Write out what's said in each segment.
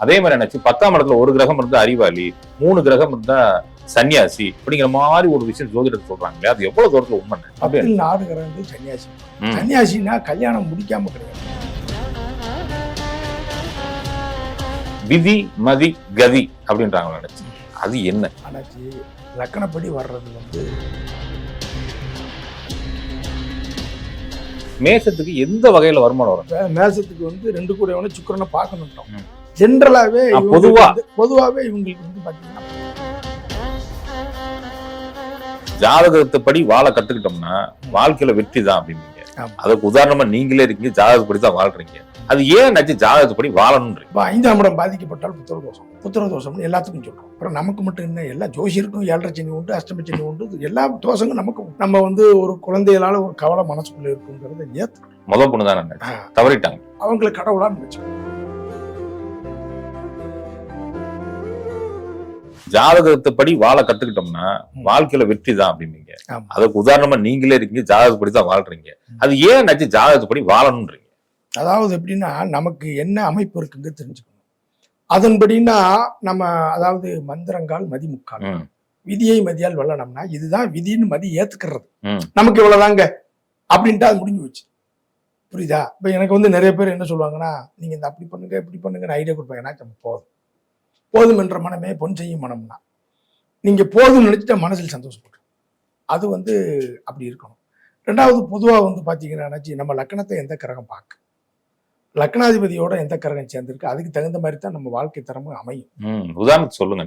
அதே மாதிரி என்னாச்சு பத்தாம் இடத்துல ஒரு கிரகம் இருந்தா அறிவாளி மூணு கிரகம் இருந்தா சன்னியாசி அப்படிங்கிற மாதிரி ஒரு விஷயம் ஜோதிடர் சொல்றாங்களே அது எவ்வளவு தூரத்துல உண்மை அப்படி பத்தில் நாடு கிரகங்கள் சன்னியாசி. சன்னியாசினா கல்யாணம் முடிக்காம கிடையாது. விதி மதி கதி அப்படின்றாங்க நினைச்சு அது என்ன? ஆனாச்சு லக்கணப்படி வர்றது வந்து மேசத்துக்கு எந்த வகையில வருமானம் வரும்? மேசத்துக்கு வந்து ரெண்டு கூட சுக்கரனை பார்க்கணுட்டோம் ம். ஜென்ரலாவே ஆ, இவங்களுக்கு. வந்து- பாத்தீங்கன்னா ஜாதகத்தைப்படி வாழ கத்துக்கிட்டோம்னா வாழ்க்கையில வெற்றி தான் அப்படின்னீங்க ஆமா. அதுக்கு உதாரணமா நீங்களே இருக்கீங்க ஜாதகப்படி தான் வாழ்றீங்க அது ஏன் நச்சு ஜாதகப்படி வாழணும்ன்றீங்க ஐந்தாம் இடம் பாதிக்கப்பட்டால் புத்திர தோஷம் புத்திர தோஷம்னு எல்லாத்துக்கும் சொல்றோம் அப்புறம் நமக்கு மட்டும் என்ன எல்லா ஜோசியருக்கும் ஏழரை சனி உண்டு அஷ்டமி சனி உண்டு எல்லா தோஷங்களும் நமக்கு. நம்ம வந்து ஒரு குழந்தைகளால ஒரு கவலை மனசுக்குள்ள இருக்குங்கிறத ஏத்து முத பொண்ணு தான் தவறிட்டாங்க அவங்களை கடவுளா நினைச்சு ஜாதகத்தைப்படி வாழ கத்துக்கிட்டோம்னா வாழ்க்கையில வெற்றி தான் அப்படின்னீங்க. அதுக்கு உதாரணமா நீங்களே இருக்கீங்க ஜாதகப்படி தான் வாழ்றீங்க. அது ஏன் நச்சு ஜாதகத்தைப்படி வாழணும்ன்றீங்க அதாவது எப்படின்னா நமக்கு என்ன அமைப்பு இருக்குங்க தெரிஞ்சுக்கணும். அதன்படினா நம்ம அதாவது மந்திரங்கால் மதிமுக்கால் விதியை மதியால் வெல்லணும்னா இதுதான் விதின்னு மதி ஏத்துக்கிறது. நமக்கு இவ்வளவுதாங்க? அப்படின்ட்டு அது முடிஞ்சு போச்சு. புரியுதா? இப்ப எனக்கு வந்து நிறைய பேர் என்ன சொல்லுவாங்கன்னா நீங்க இந்த அப்படி பண்ணுங்க இப்படி பண்ணுங்கன்னு ஐடியா கொடுப்பாங்க. எனக்கு போதும். போதும் என்ற மனமே பொன் செய்யும் மனம்னா. நீங்க போதும் நினைச்சிட்டா மனசில் சந்தோஷப்படும். அது வந்து அப்படி இருக்கணும். ரெண்டாவது பொதுவா வந்து பாத்தீங்கன்னா நம்ம லக்கணத்தை எந்த கிரகம் பார்க்க? லக்னாதிபதியோட எந்த கிரகம் சேர்ந்திருக்கு? அதுக்கு தகுந்த மாதிரி தான் நம்ம வாழ்க்கை தரமும் அமையும். உதாரணத்துக்கு சொல்லுங்க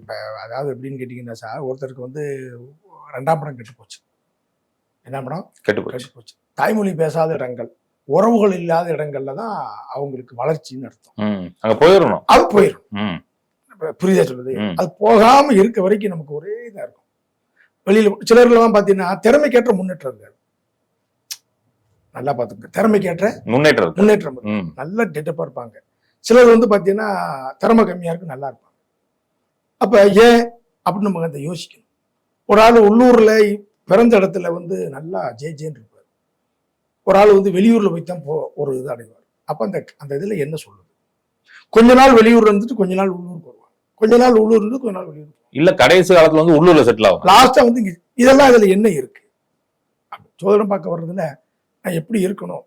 இப்ப அதாவது எப்படின்னு கேட்டீங்கன்னா சார் ஒருத்தருக்கு வந்து ரெண்டாம் படம் கெட்டு போச்சு. என்ன படம்? கெட்டு போச்சு. கெட்டு போச்சு. தாய்மொழி பேசாத இடங்கள் உறவுகள் இல்லாத இடங்கள்ல தான் அவங்களுக்கு வளர்ச்சின்னு அர்த்தம். அங்க போயிடணும் அது போயிடும் புரியுதா சொல்லுது ம். அது போகாம இருக்க வரைக்கும் நமக்கு ஒரே இதா இருக்கும். வெளியில சிலர்லாம் பாத்தீங்கன்னா திறமைக்கேற்ற முன்னேற்றம் இருக்காது. நல்லா பாத்துக்க திறமைக்கேற்ற முன்னேற்றம். முன்னேற்றம் நல்ல டெட்டப்பா இருப்பாங்க. சிலர் வந்து பாத்தீங்கன்னா திறமை கம்மியா இருக்கு நல்லா இருப்பாங்க. அப்ப ஏன்? அப்படின்னு நம்ம அந்த யோசிக்கணும். ஒரு ஆள் உள்ளூர்ல பிறந்த இடத்துல வந்து நல்லா ஜே ஜேன்னு இருப்பார். ஒரு ஆள் வந்து வெளியூர்ல போய் தான் போ ஒரு இது அடைவார். அப்ப அந்த அந்த இதுல என்ன சொல்லுது கொஞ்ச நாள் வெளியூர்ல இருந்துட்டு கொஞ்ச நாள் வருவாங்க கொஞ்ச நாள் உள்ளூர் இருந்து கொஞ்ச நாள் வெளியூர் இல்ல கடைசி காலத்துல வந்து உள்ளூர்ல செட்டில் ஆகும் லாஸ்டா வந்து இதெல்லாம் இதுல என்ன இருக்கு? சோதனை பார்க்க வர்றதுல நான் எப்படி இருக்கணும்?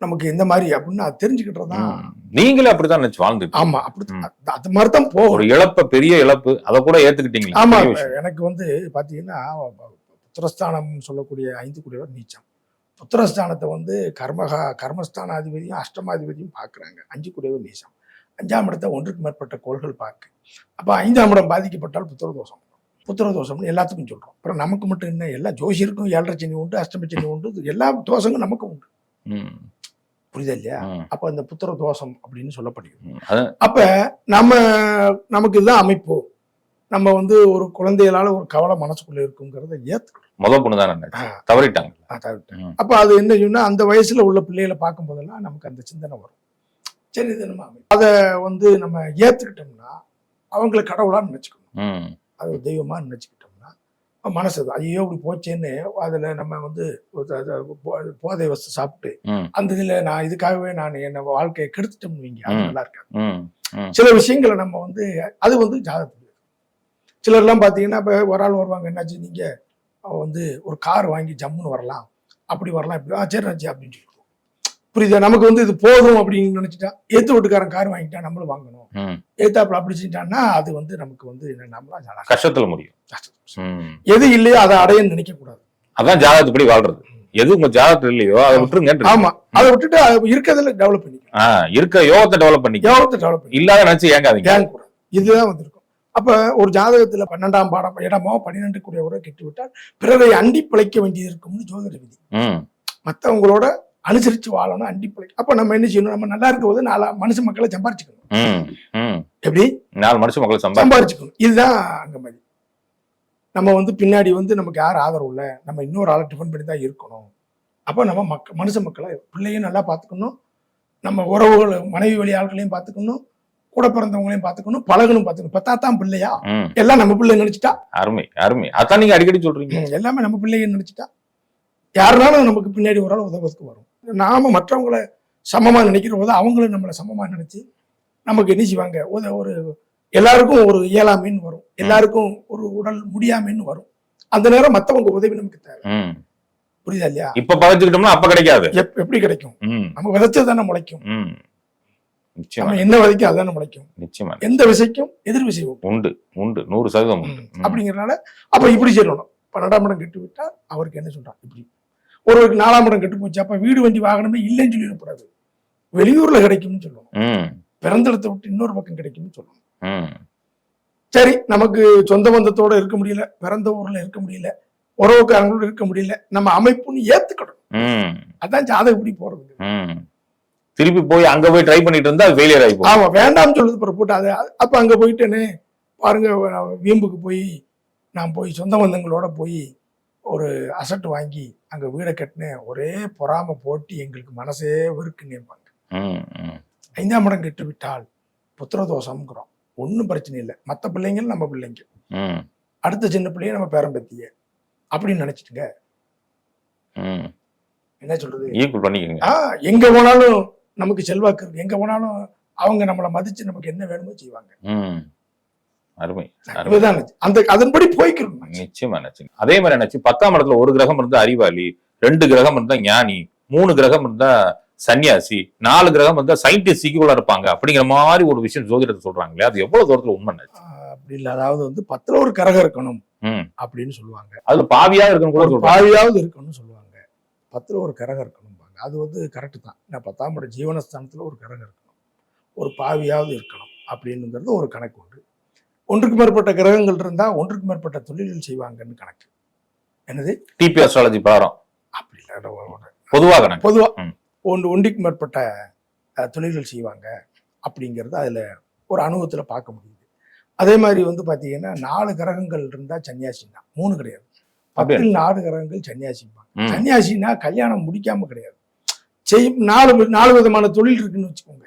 நமக்கு எந்த மாதிரி அப்படின்னு அது தெரிஞ்சுக்கிட்டு தான். நீங்களே அப்படித்தான் நினைச்சு வாழ்ந்துட்டு ஆமா அப்படி. அது- மாதிரி தான் போகும். ஒரு இழப்ப பெரிய இழப்பு அத கூட ஏத்துக்கிட்டீங்களா? ஆமா. எனக்கு வந்து பாத்தீங்கன்னா புத்திரஸ்தானம் சொல்லக்கூடிய ஐந்து குடியவர் நீச்சம். புத்திரஸ்தானத்தை வந்து கர்மகா கர்மஸ்தானாதிபதியும் அஷ்டமாதிபதியும் பார்க்கறாங்க அஞ்சு குடியவர் நீச்சம். அஞ்சாம் இடத்தை ஒன்றுக்கு மேற்பட்ட கோள்கள் பார்க்கு அப்ப ஐந்தாம் இடம் பாதிக்கப்பட்டால் புத்திர தோஷம் புத்திர தோஷம்னு எல்லாத்துக்கும் சொல்றோம். அப்புறம் நமக்கு மட்டும் என்ன? எல்லா ஜோசியருக்கும் ஏழரை சனி உண்டு அஷ்டம சனி உண்டு எல்லா தோஷங்களும் நமக்கு உண்டு. புரியுதா இல்லையா? அப்ப அந்த புத்திர தோஷம் அப்படின்னு சொல்லப்படுகிறது. அப்ப நம்ம நமக்கு இதுதான் அமைப்பு. நம்ம வந்து ஒரு குழந்தைகளால ஒரு கவலை மனசுக்குள்ள இருக்குங்கிறத ஏத்துக்கணும். முத பொண்ணு தான் தவறிட்டாங்க. ம். அப்ப அது என்ன சொன்னா அந்த வயசுல உள்ள பிள்ளைகளை பார்க்கும் போதெல்லாம் நமக்கு அந்த சிந்தனை வரும். நம்ம அமைப்பு. அத வந்து நம்ம ஏத்துக்கிட்டோம்னா அவங்கள கடவுளா நினைச்சுக்கணும் அது தெய்வமா நினைச்சுக்கிட்டோம்னா மனசு ஐயோ இப்படி போச்சேன்னு அதுல நம்ம வந்து போதை வஸ்து சாப்பிட்டு அந்த இதுல நான் இதுக்காகவே நான் என்ன வாழ்க்கையை கெடுத்துட்டோம்னு வைங்க அது. நல்லா இருக்காது. சில விஷயங்களை நம்ம வந்து அது வந்து ஜாதகத்தில் இருக்கு. சிலர்லாம் பார்த்தீங்கன்னா இப்போ ஒரு ஆள் வருவாங்க என்னாச்சு நீங்க அவ வந்து ஒரு கார் வாங்கி ஜம்முன்னு வரலாம் அப்படி வரலாம் இப்படி ஆ சரி ராஜி அப்படின்னு சொல்லுவோம் புரியுதா? நமக்கு வந்து இது போதும் அப்படின்னு நினைச்சிட்டா ஏத்து வீட்டுக்காரன் கார் வாங்கிட்டா நம்மளும் வாங்கணும். ஏத்தாப்புல அப்படி செஞ்சான்னா அது வந்து நமக்கு வந்து என்னன்னா கஷ்டத்துல முடியும். எது இல்லையோ அதை அடையன்னு நினைக்க கூடாது அதான் ஜாதகத்துப்படி வாழ்றது. எது உங்க ஜாதகத்துல இல்லையோ அதை விட்டுருங்க ஆமா. அதை விட்டுட்டு இருக்கிறதுல டெவலப் ஆ, இருக்க யோகத்தை டெவலப் பண்ணிக்க யோகத்தை டெவலப் பண்ணி இல்லாத நினைச்சு ஏங்காதீங்க. கேங் கூடாது இதுதான் வந்திருக்கும். அப்ப ஒரு ஜாதகத்துல பன்னெண்டாம் பாடம் இடமோ பன்னிரெண்டு கூடியவரோ கெட்டு விட்டால் பிறரை அண்டி பிழைக்க வேண்டியது இருக்கும்னு ஜோதிட விதி. மத்தவங்களோட அனுசரிச்சு வாழணும் அண்டி பிழைக்க அப்ப நம்ம என்ன செய்யணும்? நம்ம நல்லா இருக்கும் போது நாலா மனுஷ மக்களை சம்பாரிச்சுக்கணும். எப்படி? நாலு மனுஷன் மக்களை சம்பாரிச்சுக்கணும். இதுதான் அங்க மாதிரி. நம்ம வந்து பின்னாடி வந்து நமக்கு யார் ஆதரவு இல்லை? நம்ம இன்னொரு ஆளை டிஃபன் பண்ணி தான் இருக்கணும். அப்போ நம்ம மக்க மனுஷ மக்களை பிள்ளையும் நல்லா பார்த்துக்கணும். நம்ம உறவுகள் மனைவி வழி ஆட்களையும் பார்த்துக்கணும். கூட பிறந்தவங்களையும் பார்த்துக்கணும். பழகணும் பார்த்துக்கணும். பத்தா தான் பிள்ளையா? எல்லாம் நம்ம பிள்ளை நினைச்சிட்டா? அருமை அருமை. அதான் நீங்க அடிக்கடி சொல்றீங்க. எல்லாமே நம்ம பிள்ளைங்க நினைச்சிட்டா? யாருனாலும் நமக்கு பின்னாடி ஒரு ஆள் உதவுறதுக்கு வரும். நாம மற்றவங்கள சமமா நினைக்கிற போது அவங்களும் நம்மளை சமமா நினைச்சு நமக்கு என்ன செய்வாங்க? ஒரு எல்லாருக்கும் ஒரு இயலாமைன்னு வரும். எல்லாருக்கும் ஒரு உடல் முடியாமைன்னு வரும். அந்த நேரம் மத்தவங்க உதவி நமக்கு தேவை. புரியுதா இல்லையா? இப்ப பதச்சுக்கிட்டோம்னா அப்ப கிடைக்காது. எப்- எப்படி கிடைக்கும். நம்ம விதைச்சது தானே முளைக்கும். நம்ம என்ன விதைக்கும் அதானே முளைக்கும். நிச்சயமா. எந்த விசைக்கும் எதிர் விசை உண்டு. உண்டு நூறு சதவீதம் உண்டு. ம். அப்படிங்கறதுனால அப்ப இப்படி சொல்லணும் பன்னெண்டாம் இடம் கெட்டு விட்டா அவருக்கு என்ன சொல்றான்? இப்படி. ஒருவருக்கு நாலாம் இடம் கெட்டு போச்சு அப்ப வீடு வண்டி வாகனமே இல்லைன்னு சொல்லிடக்கூடாது வெளியூர்ல கிடைக்கும்னு சொல்லணும். பிறந்த இடத்தை விட்டு இன்னொரு பக்கம் கிடைக்கும்னு சொல்லணும் ம். சரி நமக்கு சொந்த பந்தத்தோட இருக்க முடியல பிறந்த ஊர்ல இருக்க முடியல உறவுக்காரங்களோட இருக்க முடியல நம்ம அமைப்புன்னு ஏத்துக்கணும் ம். அதான் ஜாதகப்படி போறது ம். திருப்பி போய் அங்க போய் ட்ரை பண்ணிட்டு இருந்தா ஃபெயிலியர் ஆகி ஆமா வேண்டாம்னு சொல்லுது பிறகு போட்டு அது அப்ப அங்க போயிட்டேனே பாருங்க வீம்புக்கு போய் நான் போய் சொந்த பந்தங்களோட போய் ஒரு அசட் வாங்கி அங்க வீடை கட்டினேன் ஒரே பொறாம போட்டு எங்களுக்கு மனசே வெறுக்குன்னு ம். ம். ஐந்தாம் இடம் கெட்டு விட்டால் புத்திரதோஷம்ங்கிறோம் ஒன்றும் பிரச்சனை இல்லை மற்ற பிள்ளைங்க நம்ம பிள்ளைங்க. அடுத்த சின்ன பிள்ளைங்க நம்ம பேரம்பத்திய அப்படின்னு நினைச்சிட்டுங்க. என்ன சொல்றது எங்க போனாலும் நமக்கு செல்வாக்கு எங்க போனாலும் அவங்க நம்மளை மதிச்சு நமக்கு என்ன வேணுமோ செய்வாங்க. அருமை அருமை. அதுதான் அந்த அதன்படி போய்க்கிறோம் நிச்சயமா நிச்சயம் அதே மாதிரி நினைச்சு பத்தாம் இடத்துல ஒரு கிரகம் இருந்தா அறிவாளி ரெண்டு கிரகம் இருந்தா ஞானி மூணு கிரகம் இருந்தா சன்னியாசி நாலு கிரகம் இருந்தா சயின்டிஸ்ட் ஈக்குவலா இருப்பாங்க. அப்படிங்கிற மாதிரி ஒரு விஷயம் ஜோதிடத்தை சொல்றாங்களே அது எவ்வளவு தூரத்துல உண்மை நினைச்சு அப்படி இல்ல. அதாவது வந்து பத்துல ஒரு கரகம் இருக்கணும் ம். அப்படின்னு சொல்லுவாங்க. அதுல பாவியா இருக்குன்னு கூட பாவியாவது இருக்கணும்னு சொல்லுவாங்க. பத்துல ஒரு கரகம் இருக்கணும்பாங்க. அது வந்து கரெக்ட் தான். நான் பத்தாம் இடம் ஜீவனஸ்தானத்துல ஒரு கரகம் இருக்கணும். ஒரு பாவியாவது இருக்கணும் அப்படின்னுங்கிறது ஒரு கணக்கு உண்டு. ஒன்றுக்கு மேற்பட்ட கிரகங்கள் இருந்தா ஒன்றுக்கு மேற்பட்ட தொழில்கள் செய்வாங்கன்னு கணக்கு. என்னது? டிபி அஸ்ட்ராலஜி பிரகாரம் அப்படி இல்லை பொதுவா கணக்கு. பொதுவா ம். ஒன்று ஒன்றுக்கு மேற்பட்ட தொழில்கள் செய்வாங்க அப்படிங்கிறது அதுல ஒரு அனுபவத்துல பார்க்க முடியுது. அதே மாதிரி வந்து பாத்தீங்கன்னா நாலு கிரகங்கள் இருந்தா சன்னியாசின்னா மூணு கிடையாது? பத்தில் நாலு கிரகங்கள் சன்னியாசிப்பாங்க ம். சன்னியாசினா கல்யாணம் முடிக்காம கிடையாது. செய் நாலு நாலு விதமான தொழில் இருக்குன்னு வச்சுக்கோங்க.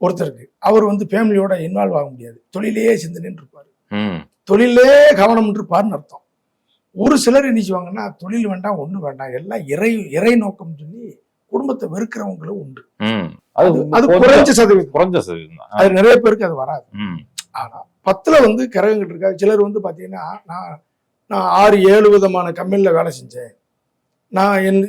ஒருத்தருக்கு. அவர் வந்து ஃபேமிலியோட இன்வால்வ் ஆக முடியாது. தொழிலே சிந்தனைன்னு இருப்பாரு. தொழிலே கவனம் இருப்பாருன்னு அர்த்தம். ஒரு சிலர் என்ன செய்வாங்கன்னா தொழில் வேண்டாம் ஒண்ணு வேண்டாம் எல்லாம் இறை இறை நோக்கம் சொல்லி குடும்பத்தை வெறுக்கிறவங்களும் உண்டு. அது குறைஞ்ச சதவீதம். குறைஞ்ச சதவீதம். அது நிறைய பேருக்கு அது வராது. ம். ஆனா பத்துல வந்து கிரகங்கள் இருக்கா? சிலர் வந்து பாத்தீங்கன்னா நான் நான் ஆறு ஏழு விதமான கம்பெனில வேலை செஞ்சேன். நான் என்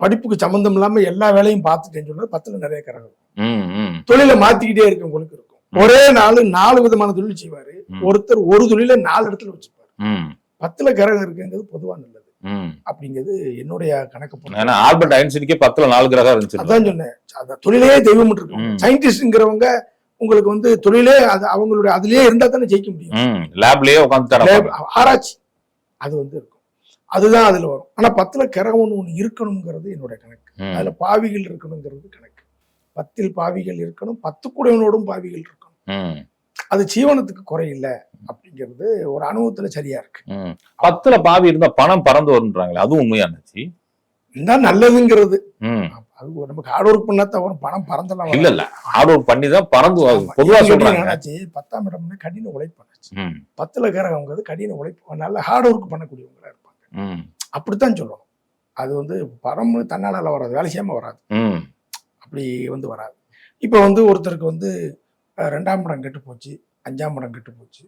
படிப்புக்கு சம்மந்தம் இல்லாம எல்லா வேலையும் பார்த்துட்டேன்னு சொல்றது பத்துல நிறைய கிரகம் இருக்கும். தொழிலை மாத்திக்கிட்டே இருக்கவங்களுக்கு இருக்கும் ஒரே நாள் நாலு விதமான தொழில் செய்வாரு. ஒருத்தர் ஒரு தொழிலை நாலு இடத்துல வச்சுப்பாரு ம். பத்துல கிரகம் இருக்குங்கிறது பொதுவா நல்லது. அப்படிங்கிறது என்னுடைய கணக்கு. ஏன்னா ஆல்பர்ட் ஐன்ஸ்டீனுக்கே பத்துல நாலு கிரகம் இருந்துச்சு அதான் சொன்னேன் அந்த தொழிலே தெய்வம் இருக்கு ம். சயின்டிஸ்ட்ங்கிறவங்க உங்களுக்கு வந்து தொழிலே அது அவங்களுடைய அதுலயே இருந்தா தானே ஜெயிக்க முடியும். லேப்லயே உட்காந்து ஆராய்ச்சி அது வந்து இருக்கும் அதுதான் அதுல வரும். ஆனா பத்துல கிரகம் ஒண்ணு ஒண்ணு இருக்கணுங்கிறது என்னுடைய கணக்கு. அதுல பாவிகள் இருக்கணுங்கிறது கணக்கு. பத்தில் பாவிகள் இருக்கணும் பத்து குடையவனோடும் பாவிகள் இருக்கணும். அது ஜீவனத்துக்கு குறையில்லை அப்படிங்கிறது ஒரு அனுபவத்துல சரியா இருக்கு. பத்துல பாவி இருந்தா பணம் பறந்து வரும்ன்றாங்களே அதுவும் உண்மையானுச்சு இதுதான் நல்லதுங்கிறது. அது நமக்கு ஹார்ட் ஒர்க் பண்ணா தவிர பணம் பறந்தெல்லாம் இல்ல இல்ல. ஹார்ட் ஒர்க் பண்ணி தான் பறந்து வரும். பொதுவா சொல்றாங்க. பத்தாம் இடம்னா கடின உழைப்பு ஆச்சு ம். பத்துல கிரகங்கிறது கடின உழைப்பு. நல்ல ஹார்ட் ஒர்க் ம். அப்படித்தான் சொல்லணும் அது வந்து பரம் தன்னால வராது வேலை செய்யாம வராது. அப்படி வந்து வராது. இப்போ வந்து ஒருத்தருக்கு வந்து ரெண்டாம் இடம் கெட்டு போச்சு அஞ்சாம் இடம் கெட்டு போச்சு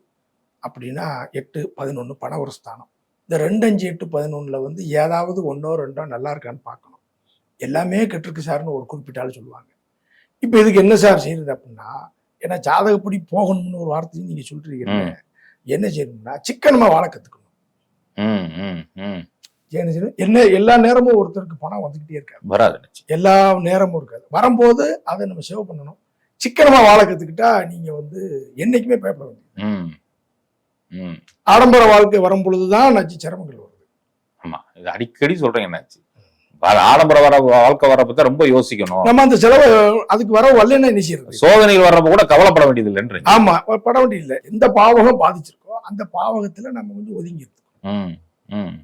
அப்படின்னா எட்டு பதினொன்று பண ஒரு ஸ்தானம். இந்த ரெண்டு அஞ்சு எட்டு பதினொன்றில் வந்து ஏதாவது ஒன்றோ ரெண்டோ நல்லா இருக்கான்னு பார்க்கணும். எல்லாமே கெட்டிருக்கு சார்னு ஒரு குறிப்பிட்ட ஆள் சொல்லுவாங்க. இப்போ இதுக்கு என்ன சார் செய்யறது அப்படின்னா ஏன்னா ஜாதகப்படி போகணும்னு ஒரு வார்த்தையும் நீங்கள் சொல்றீங்க ம். என்ன செய்யணும்னா சிக்கனமாக வாழ கற்றுக்கணும். என்ன எல்லா நேரமும் ஒருத்தருக்கு பணம் வந்துக்கிட்டே இருக்காது வராது. எல்லா நேரமும் இருக்காது வரும்போது அதை நம்ம சேவ் பண்ணணும் சிக்கனமா வாழ கத்துக்கிட்டா நீங்க வந்து என்னைக்குமே பயப்பட. ம். ஆடம்பர வாழ்க்கை வரும் பொழுதுதான் நச்சு சிரமங்கள் வருது ஆமா இது அடிக்கடி சொல்றேன் என்னாச்சு ஆடம்பர வர வாழ்க்கை வரப்ப ரொம்ப யோசிக்கணும் நம்ம அந்த செலவு அதுக்கு வர வரலன்னா என்ன செய்யறது சோதனைகள் வர்றப்ப கூட கவலைப்பட வேண்டியது இல்லைன்றீங்க ஆமா பட வேண்டியது இல்லை எந்த பாவகம் பாதிச்சிருக்கோ அந்த பாவகத்துல நம்ம கொஞ்சம் ஒதுங்கி இருக்கணும் ம். ம்.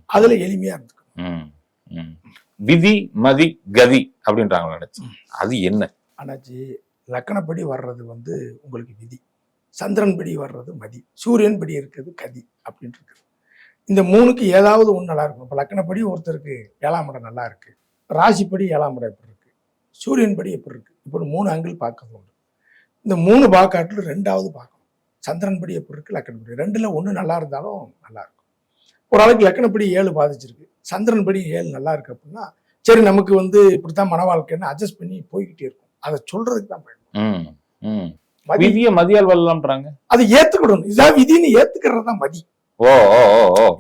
அதுல எளிமையா இருந்துக்கணும். ம். ம். விதி மதி கதி அப்படின்றாங்க நினைச்சு அது என்ன? ஆனாச்சு லக்கணப்படி வர்றது வந்து உங்களுக்கு விதி. சந்திரன் படி வர்றது மதி. சூரியன் படி இருக்கிறது கதி அப்படின்னு இருக்குது இந்த மூணுக்கு ஏதாவது ஒன்று நல்லா இருக்கும். இப்போ லக்கணப்படி ஒருத்தருக்கு ஏழாம் இடம் நல்லா இருக்கு. ராசிப்படி ஏழாம் இடம் எப்படி இருக்கு? சூரியன் படி எப்படி இருக்கு? இப்படி மூணு ஆங்கிள் பார்க்கறது உண்டு. இந்த மூணு பாக்காட்டில் ரெண்டாவது பார்க்கணும். சந்திரன் படி எப்படி இருக்கு லக்கணப்படி. ரெண்டுல ஒண்ணு நல்லா இருந்தாலும் நல்லா இருக்கும். ஒரு ஆளுக்கு லக்கணப்படி ஏழு பாதிச்சிருக்கு. சந்திரன் படி ஏழு நல்லா இருக்கு அப்படின்னா சரி நமக்கு வந்து இப்படித்தான் மன வாழ்க்கைன்னு அட்ஜஸ்ட் பண்ணி போய்கிட்டே இருக்கும். அதை சொல்றதுக்கு தான் பயன்படும் விதிய மதியால் வெல்லலாம்ன்றாங்க. அதை ஏத்துக்கிடணும். இதான் விதின்னு ஏத்துக்கிறது தான் மதி. ஓ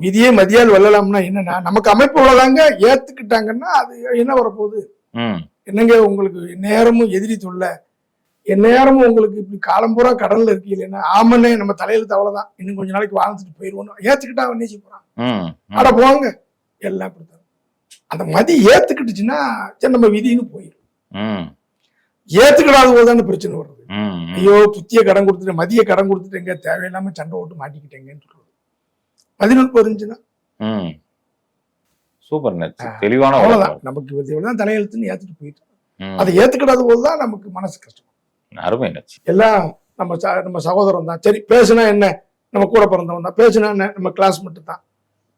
விதியை மதியால் வெல்லலாம்னா என்னன்னா நமக்கு அமைப்பு உள்ளதாங்க ஏத்துக்கிட்டாங்கன்னா அது என்ன வரப்போகுது? என்னங்க உங்களுக்கு நேரமும் எதிரி தொல்லை? என் நேரமும் உங்களுக்கு இப்படி காலம் பூரா கடல்ல இருக்கீங்கன்னா ஆமனே நம்ம தலையெழுத்து அவ்வளவுதான். இன்னும் கொஞ்ச நாளைக்கு வாழ்ந்துட்டு போயிருவோம் ஏத்துக்கிட்டா நேசி போறான். அட போங்க. எல்லாம் இப்படித்தான் அந்த மதி ஏத்துக்கிட்டுச்சுன்னா நம்ம விதின்னு போயிடும் ஏத்துக்கிடாத போது தானே பிரச்சனை வருது. ஐயோ புத்திய கடன் கொடுத்துட்டு மதிய கடன் கொடுத்துட்டேங்க தேவையில்லாம சண்டை ஓட்டு மாட்டிக்கிட்டேங்கன்னு சொல்றது. பதினொன்று ம். சூப்பர். தெளிவான அவ்வளவுதான். நமக்கு இவ்வளவுதான் தலையெழுத்துன்னு ஏத்துட்டு போயிட்டு. அதை ஏத்துக்கிடாத போதுதான் நமக்கு மனசு கஷ்டம். அருமை எல்லாம் நம்ம நம்ம சகோதரன் தான் சரி பேசுனா என்ன? நம்ம கூட பிறந்தவன் தான் பேசுனா என்ன? நம்ம கிளாஸ் மட்டும் தான்.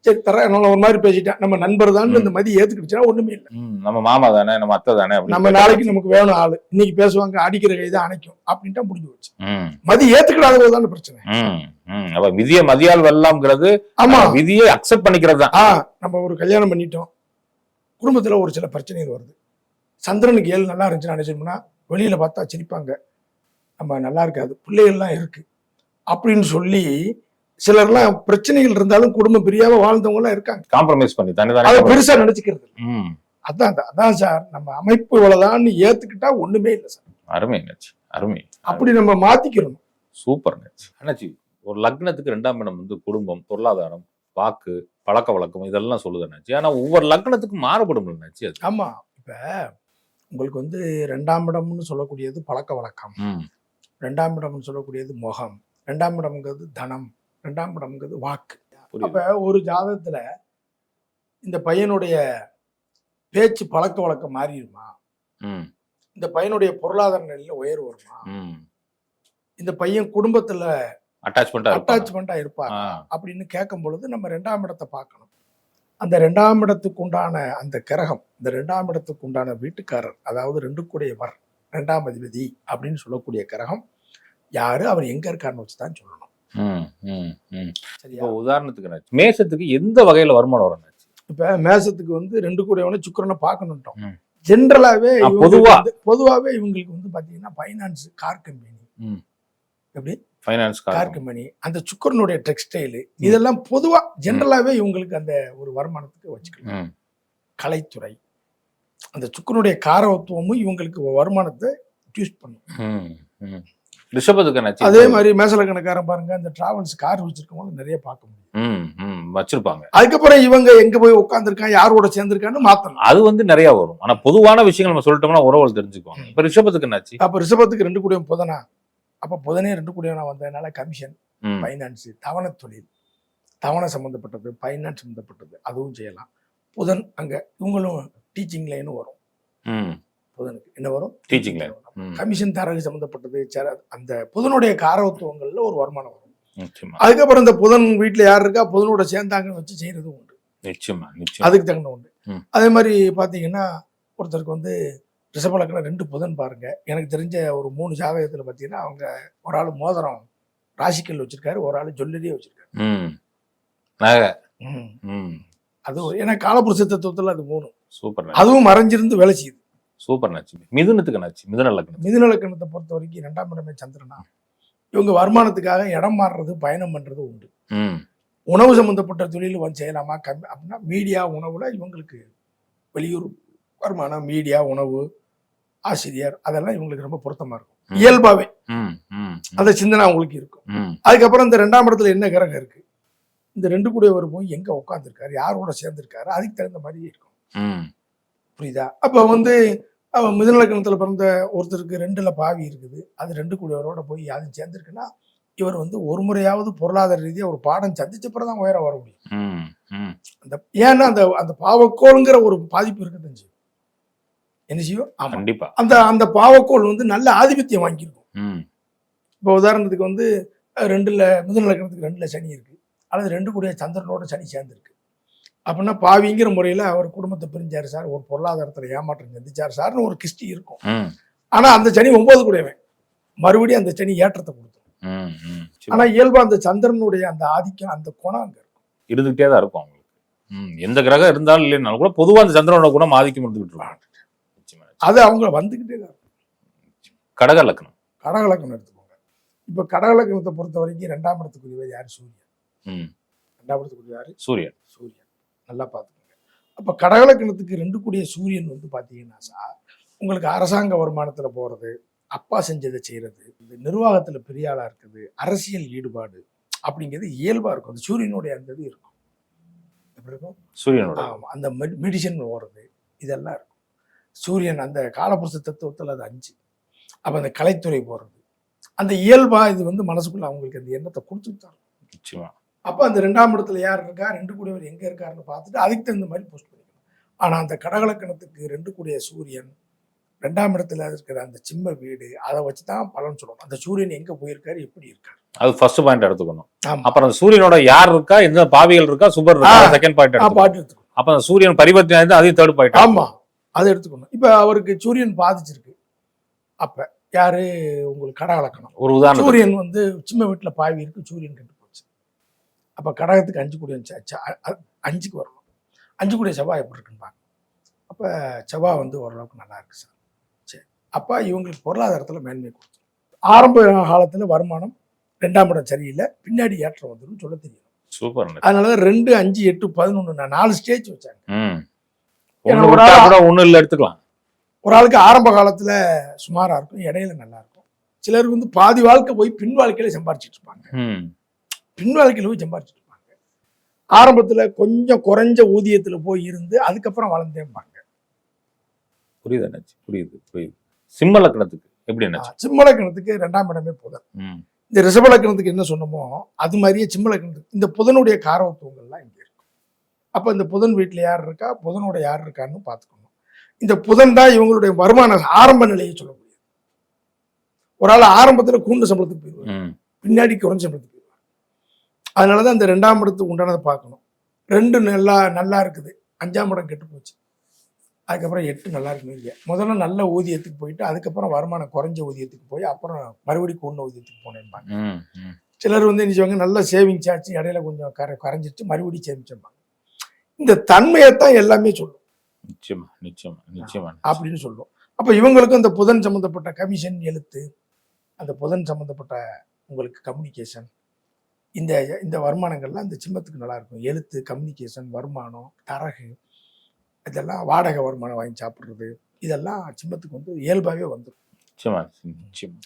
சரி தர நான் ஒரு மாதிரி பேசிட்டேன். நம்ம நண்பர் தான் இந்த மதி ஏத்துக்கிடுச்சுன்னா ஒண்ணுமே இல்லை. நம்ம மாமா தானே நம்ம அத்தை தானே நம்ம நாளைக்கு நமக்கு வேணும் ஆளு. இன்னைக்கு பேசுவாங்க அடிக்கிற கை தான் அணைக்கும் அப்படின்ட்டா முடிஞ்சு போச்சு. மதி ஏத்துக்கிடாத போது தானே பிரச்சனை. அப்ப விதிய மதியால் வெல்லலாம்ங்கிறது ஆமா. விதியை அக்செப்ட் பண்ணிக்கிறது தான். ஆ நம்ம ஒரு கல்யாணம் பண்ணிட்டோம். குடும்பத்துல ஒரு சில பிரச்சனைகள் வருது. சந்திரனுக்கு ஏழு நல்லா இருந்துச்சுன்னு நினைச்சோம்னா வெளியில பார்த்தா சிரிப்பாங்க. நம்ம நல்லா இருக்காது பிள்ளைகள்லாம் இருக்கு. அப்படின்னு சொல்லி சிலர்லாம் பிரச்சனைகள் இருந்தாலும் குடும்பம் பிரியாம வாழ்ந்தவங்க எல்லாம் இருக்காங்க. காம்ப்ரமைஸ் பண்ணி தானே தானே பெருசா நினைச்சுக்கிறது அதான் அதான். சார் நம்ம அமைப்பு இவ்வளவுதான்னு ஏத்துக்கிட்டா ஒண்ணுமே இல்லை சார். அருமை நச்சு. அருமை. அப்படி நம்ம மாத்திக்கிறோம். சூப்பர் நச்சு. அண்ணாச்சி ஒரு லக்னத்துக்கு ரெண்டாம் இடம் வந்து குடும்பம் பொருளாதாரம் வாக்கு பழக்க வழக்கம் இதெல்லாம் சொல்லுது அண்ணாச்சி. ஆனா ஒவ்வொரு லக்னத்துக்கும் மாறுபடும் அண்ணாச்சி அது? ஆமா. இப்ப உங்களுக்கு வந்து ரெண்டாம் இடம்னு சொல்லக்கூடியது பழக்க வழக்கம். ரெண்டாம் இடம்னு சொல்லக்கூடியது முகம். ரெண்டாம் இடம்ங்கிறது தனம். ரெண்டாம் இடம்ங்கிறது வாக்கு. அப்ப ஒரு ஜாதகத்துல இந்த பையனுடைய பேச்சு பழக்க வழக்கம் மாறிடுமா? இந்த பையனுடைய பொருளாதார நிலையில உயர்வு வருமா? இந்த பையன் குடும்பத்துல அட்டாச்மெண்டா இருப்பாங்க அட்டாச்மெண்டா இருப்பார் அப்படின்னு கேட்கும் பொழுது நம்ம ரெண்டாம் இடத்தை பார்க்கணும். அந்த ரெண்டாம் இடத்துக்கு உண்டான அந்த கிரகம் இந்த ரெண்டாம் இடத்துக்கு உண்டான வீட்டுக்காரர் அதாவது ரெண்டு கூடையவர் ரெண்டாம் அதிபதி அப்படின்னு சொல்லக்கூடிய கிரகம் யாரு? அவர் எங்க இருக்காருன்னு வச்சு தான் சொல்லணும். இப்போ உதாரணத்துக்கு மேஷத்துக்கு எந்த வகையில வருமானம் வரும் இப்ப மேசத்துக்கு வந்து ரெண்டு கூடையவன சுக்கிரனை பார்க்கணுட்டோம் ம். ஜென்ரலாவே ஆ, இவங்களுக்கு. வந்து- பொதுவாவே இவங்களுக்கு வந்து பாத்தீங்கன்னா ஃபைனான்ஸ் கார் கம்பெனி ம். எப்படி? ஃபைனான்ஸ் கார் கம்பெனி அந்த சுக்கரனுடைய டெக்ஸ்டைல் இதெல்லாம் பொதுவா ஜென்ரலாவே இவங்களுக்கு அந்த ஒரு வருமானத்துக்கு வச்சுக்கலாம். கலைத்துறை. அந்த சுக்கரனுடைய காரவத்துவமும் இவங்களுக்கு வருமானத்தை யூஸ் பண்ணும். ம், ம். ரிஷபத்துக்கு அண்ணாச்சி அதே மாதிரி மேசலக்கணக்காரன் பாருங்க அந்த டிராவல்ஸ் கார் வச்சிருக்கவங்க நிறைய பார்க்க முடியும். ம் ம் வச்சிருப்பாங்க. அதுக்கப்புறம் இவங்க எங்க போய் உட்காந்துருக்கான் யாரோட சேர்ந்திருக்கான்னு மாத்தணும். அது வந்து நிறைய வரும். ஆனா பொதுவான விஷயங்கள் நம்ம சொல்லிட்டோம்னா உறவுகள் தெரிஞ்சுக்குவாங்க. இப்ப ரிஷபத்துக்கு என்னாச்சு அப்ப ரிஷபத்துக்கு ரெண்டு கூடிய புதனா? அப்ப புதனே ரெண்டு கூடியவனா வந்ததுனால கமிஷன் ம், ஃபைனான்ஸ் தவணை தொழில். தவணை சம்மந்தப்பட்டது ஃபைனான்ஸ் சம்மந்தப்பட்டது அதுவும் செய்யலாம். புதன் அங்க இவங்களும் டீச்சிங் லைனும் வரும். ம், புதனுக்கு என்ன வரும். ம், கமிஷன் தரகு சம்மந்தப்பட்டது சர அந்த புதனுடைய காரவத்துவங்கள்ல ஒரு வருமானம் வரும். அதுக்கப்புறம் இந்த புதன் வீட்டுல யார் இருக்கா? புதனோட சேர்ந்தாங்கன்னு வச்சு செய்யறதும் உண்டு. நிச்சயமா நிச்சயமா. அதுக்கு தகுந்த உண்டு. அதே மாதிரி பாத்தீங்கன்னா ஒருத்தருக்கு வந்து ரிஷபலக்கணம் ரெண்டு புதன் பாருங்க. எனக்கு தெரிஞ்ச ஒரு மூணு ஜாதகத்துல பாத்தீங்கன்னா அவங்க ஒரு ஆள் மோதிரம் ராசிக்கல் வச்சிருக்காரு ஒரு ஆள் ஜுவல்லரியே வச்சிருக்காரு. அது ஏன்னா காலபுருஷ தத்துவத்துல அது மூணு. சூப்பர். அதுவும் மறைஞ்சிருந்து வேலை செய்யுது. சூப்பர் நச்சு மிதுனத்துக்கு நச்சு மிதுன லக்னம் மிதுநலக்கணத்தை பொறுத்த வரைக்கும் ரெண்டாம் இடமே சந்திரனா. இவங்க வருமானத்துக்காக இடம் மாறுறது பயணம் பண்றது உண்டு. ம். உணவு சம்பந்தப்பட்ட தொழில் வந்து செய்யலாமா? கம்மி அப்படின்னா மீடியா உணவுல இவங்களுக்கு வெளியூர் வருமானம் மீடியா உணவு ஆசிரியர் அதெல்லாம் இவங்களுக்கு ரொம்ப பொருத்தமா இருக்கும். ம். அந்த சிந்தனை அவங்களுக்கு இருக்கும். அதுக்கப்புறம் இந்த ரெண்டாம் இடத்துல என்ன கிரகம் இருக்கு? இந்த ரெண்டு கூடியவர் போய் எங்க உட்காந்துருக்காரு யாரோட சேர்ந்திருக்காரு? அதுக்கு தகுந்த மாதிரி இருக்கும். ம். புரியுதா? அப்ப வந்து அவன் மிதநலக்கணத்துல பிறந்த ஒருத்தருக்கு ரெண்டுல பாவி இருக்குது. அது ரெண்டு கூடியவரோட போய் யாரும் சேர்ந்திருக்குன்னா இவர் வந்து ஒரு முறையாவது பொருளாதார ரீதியா ஒரு பாடம் சந்திச்ச பிறகுதான் உயர வர முடியும். அந்த ஏன்னா அந்த அந்த பாவக்கோளுங்கிற ஒரு பாதிப்பு இருக்கத்தான் செய்யும். என்ன செய்யும்? ஆமா. கண்டிப்பா. அந்த அந்த பாவக்கோள் வந்து நல்ல ஆதிபத்தியம் வாங்கியிருக்கும். ம். இப்போ உதாரணத்துக்கு வந்து ரெண்டுல மிதுன லக்னத்துக்கு ரெண்டுல சனி இருக்கு. அல்லது ரெண்டு கூடிய சந்திரனோட சனி சேர்ந்துருக்கு. அப்படின்னா பாவிங்கிற முறையில அவர் குடும்பத்தை பிரிஞ்சாரு சார். ஒரு பொருளாதாரத்துல ஏமாற்றம் சந்திச்சார் சார்னு ஒரு கிஸ்டி இருக்கும். ம். ஆனா அந்த சனி ஒன்பது கூடியவன் மறுபடியும் அந்த சனி ஏற்றத்தை கொடுத்துரும் ம், ம். சரி. ஆனா இயல்பா அந்த சந்திரனுடைய அந்த ஆதிக்கம் அந்த குணம் அங்க இருக்கும். இருந்துகிட்டே தான் இருக்கும் அவங்களுக்கு. எந்த கிரகம் இருந்தாலும் இல்லைனாலும் கூட பொதுவா அந்த சந்திரனோட குணம் ஆதிக்கம் இருந்துகிட்டு. அது அவங்க வந்துகிட்டே தான் இருக்கும். கடக லக்னம். கடகலக்கணம் எடுத்துக்கோங்க. இப்ப கடகலக்கணத்தை பொறுத்த வரைக்கும் ரெண்டாம் இடத்துக்குரியவர் யாரு? சூரியன். ரெண்டாம் இடத்துக்குரிய யாரு? சூரியன். சூரியன். நல்லா பார்த்துக்கோங்க. அப்ப கடகலக்கணத்துக்கு ரெண்டு கூடிய சூரியன் வந்து பாத்தீங்கன்னா சார் உங்களுக்கு அரசாங்க வருமானத்துல போறது அப்பா செஞ்சதை செய்யறது இந்த நிர்வாகத்துல பெரிய ஆளா இருக்குது அரசியல் ஈடுபாடு அப்படிங்கிறது இயல்பா இருக்கும். அந்த சூரியனுடைய அந்த இது இருக்கும். எப்படி இருக்கும்? சூரியனோட. ஆமா. அந்த மெடிசன் ஓடுறது இதெல்லாம் இருக்கும். சூரியன் அந்த காலப்புருஷ தத்துவத்தில் அது அஞ்சு. அப்போ அந்த கலைத்துறை போகிறது அந்த இயல்பா இது வந்து மனசுக்குள்ள அவங்களுக்கு அந்த எண்ணத்தை கொடுத்துட்டாங்க நிச்சயமா. அப்போ அந்த ரெண்டாம் இடத்துல யார் இருக்கா? ரெண்டு கூடியவர் எங்கே இருக்காருன்னு பார்த்துட்டு அதுக்கு தகுந்த மாதிரி போஸ்ட் பண்ணிக்கணும். ஆனால் அந்த கடகலக்கணத்துக்கு ரெண்டு கூடிய சூரியன் ரெண்டாம் இடத்துல இருக்கிற அந்த சிம்ம வீடு அதை வச்சு தான் பலன் சொல்லணும். அந்த சூரியன் எங்கே போயிருக்காரு? எப்படி இருக்காரு? அது ஃபர்ஸ்ட் பாயிண்ட் எடுத்துக்கணும். அப்புறம் அந்த சூரியனோட யார் இருக்கா? எந்த பாவிகள் இருக்கா? சுபர் இருக்கா. செகண்ட் பாயிண்ட் எடுத்துக்கணும். அப்ப அந்த சூரியன் பரிவர்த்தனை ஆயிடுது, அதையும் தேர்ட் பாயிண்ட் ஆமா அதை எடுத்துக்கணும். இப்போ அவருக்கு சூரியன் பாதிச்சிருக்கு. அப்போ யாரு? உங்களுக்கு கடகலக்கணம். ஒரு உதாரணம் சூரியன் வந்து சின்ன வீட்டுல பாவி இருக்கு சூரியன் கெட்டு போச்சு அப்ப கடகத்துக்கு அஞ்சு அ- அஞ்சுக்கு வரணும். அஞ்சு கூடிய செவ்வாய் எப்படி இருக்குன்னு பாருங்க. அப்ப செவ்வாய் வந்து ஓரளவுக்கு நல்லா இருக்கு சார். சரி. அப்ப இவங்களுக்கு பொருளாதாரத்துல மேன்மை கொடுத்துரும் ஆரம்ப காலத்துல வருமானம் ரெண்டாம் இடம் சரியில்லை. பின்னாடி ஏற்றம் வந்துடும் சொல்ல தெரியும். சூப்பர் அதனாலதான் ரெண்டு அஞ்சு எட்டு பதினொன்று நாலு ஸ்டேஜ் வச்சாங்க. ம். ஏன்னா ஒண்ணு ஒரு விட்டா ஆள் கூட ஒண்ணு இல்ல எடுத்துக்கலாம். ஒரு ஆளுக்கு ஆரம்ப காலத்துல சுமாரா இருக்கும் இடையில நல்லா இருக்கும். சிலர் வந்து பாதி வாழ்க்கை போய் பின் வாழ்க்கையில சம்பாரிச்சிட்டு இருப்பாங்க. பின் வாழ்க்கையில் போய் சம்பாரிச்சிட்டு இருப்பாங்க ஆரம்பத்துல கொஞ்சம் குறைஞ்ச ஊதியத்துல போய் இருந்து அதுக்கப்புறம் வளர்ந்தேன்பாங்க புரியுது அண்ணாச்சி. புரியுது புரியுது. சிம்ம லக்னத்துக்கு எப்படி அண்ணாச்சி? சிம்மலக்கணத்துக்கு ரெண்டாம் இடமே புதன் இந்த ரிஷபலக்கணத்துக்கு என்ன சொன்னமோ அது மாதிரியே சிம்மலக்கணத்துக்கு இந்த புதனுடைய காரவத்துவங்கள்லாம் இங்க இருக்கும் அப்ப இந்த புதன் வீட்டுல யார் இருக்கா? புதனோட யார் இருக்கான்னு பார்த்துக்கணும். இந்த புதன் தான் இவங்களுடைய வருமான ஆரம்ப நிலையை சொல்ல முடியும். ஒரு ஆள் ஆரம்பத்துல கூண்டு சம்பளத்துக்கு போயிடுவார். ம். பின்னாடி குறைஞ்ச சம்பளத்துக்கு அதனால தான் இந்த ரெண்டாம் இடத்துக்கு உண்டானதை பார்க்கணும். ரெண்டு நல்லா நல்லா இருக்குது. அஞ்சாம் இடம் கெட்டு போச்சு. அதுக்கப்புறம் எட்டு நல்லா இருக்குமே இல்லையா? முதல்ல நல்ல ஊதியத்துக்கு போயிட்டு அதுக்கப்புறம் வருமானம் குறைஞ்ச ஊதியத்துக்கு போய் அப்புறம் மறுபடியும் கூண்ட ஊதியத்துக்கு போனேன்பாங்க. சிலர் வந்து என்ன செய்வாங்க நல்ல சேவிங்ஸ் ஆச்சு இடையில கொஞ்சம் கரை கரைஞ்சிட்டு மறுபடியும் சேமிச்சம்பாங்க இந்த தன்மையை தான் எல்லாமே சொல்லும். நிச்சயமா நிச்சயமா நிச்சயமா அப்படின்னு சொல்லும். அப்போ இவங்களுக்கும் இந்த புதன் சம்மந்தப்பட்ட கமிஷன் எழுத்து அந்த புதன் சம்மந்தப்பட்ட உங்களுக்கு கம்யூனிகேஷன் இந்த இந்த வருமானங்கள்லாம் இந்த சிம்மத்துக்கு நல்லா இருக்கும் எழுத்து கம்யூனிகேஷன் வருமானம் தரகு இதெல்லாம் வாடகை வருமானம் வாங்கி சாப்பிட்றது இதெல்லாம் சிம்மத்துக்கு வந்து இயல்பாகவே வந்துடும் நிச்சயமா நிச்சயமா.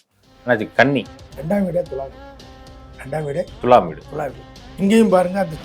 அண்ணாச்சி கன்னி. ரெண்டாம் வீடே துலா வீடு. ரெண்டாம் வீடே துலாம் வீடு. துலா வீடு. இங்கேயும் பாருங்க அந்த